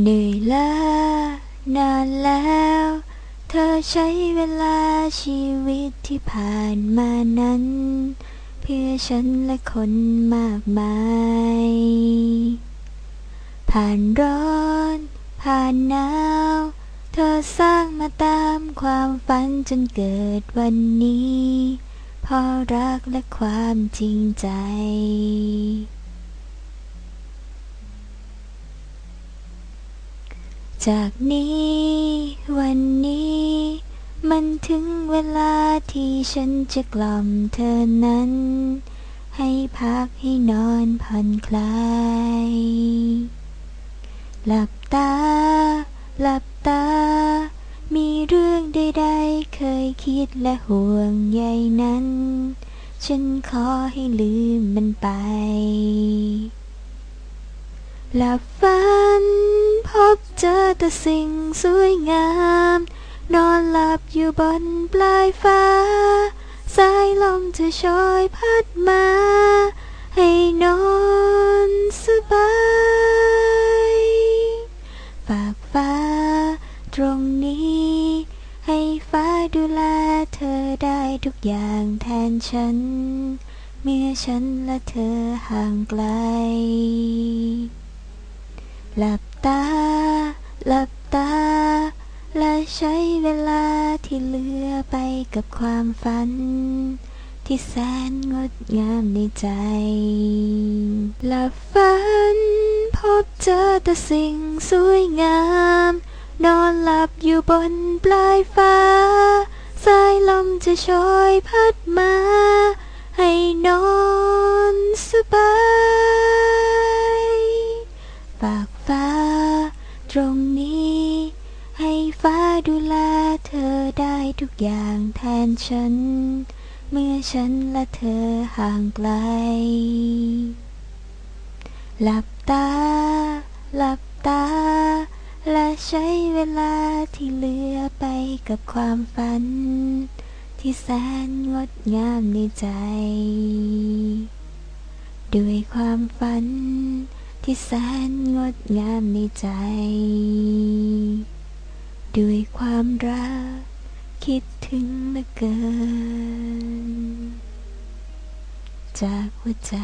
เหนื่อยล้านานแล้ว เธอใช้เวลาชีวิตที่ผ่านมานั้น เพื่อฉันและคนมากมาย ผ่านร้อน ผ่านหนาว เธอสร้างมาตามความฝันจนเกิดวันนี้เพราะรักและความจริงใจ จากนี้วันนี้ มันถึงเวลาที่ฉันจะกล่อมเธอนั้น ให้พักให้นอนผ่อนคลาย หลับตา หลับตา มีเรื่องใดๆ เคยคิดและห่วงใยนั้น ฉันขอให้ลืมมันไป หลับฝัน บเจอแต่สิ่งสวยงาม นอนหลับอยู่บนปลายฟ้า สายลมจะโชยพัดมา ให้นอนสบายฝากฟ้าตรงนี้ ให้ฟ้าดูแลเธอได้ทุกอย่างแทนฉัน เมื่อฉันและเธอห่างไกล หลับตา หลับตา และใช้เวลาที่เหลือไปกับความฝัน ที่แสนงดงามในใจ หลับฝัน พบเจอแต่สิ่งสวยงาม นอนหลับอยู่บนปลายฟ้า สายลมจะโชยพัดมา ให้นอนสบาย ฝากฟ้า ตรงนี้ ให้ฟ้าดูแลเธอได้ทุกอย่างแทนฉัน เมื่อฉันและเธอห่างไกล หลับตา หลับตา และใช้เวลาที่เหลือไปกับความฝัน ที่แสนงดงามในใจ ด้วยความฝัน ที่แสนงดงามในใจ ด้วยความรัก คิดถึงเหลือเกิน จากหัวใจ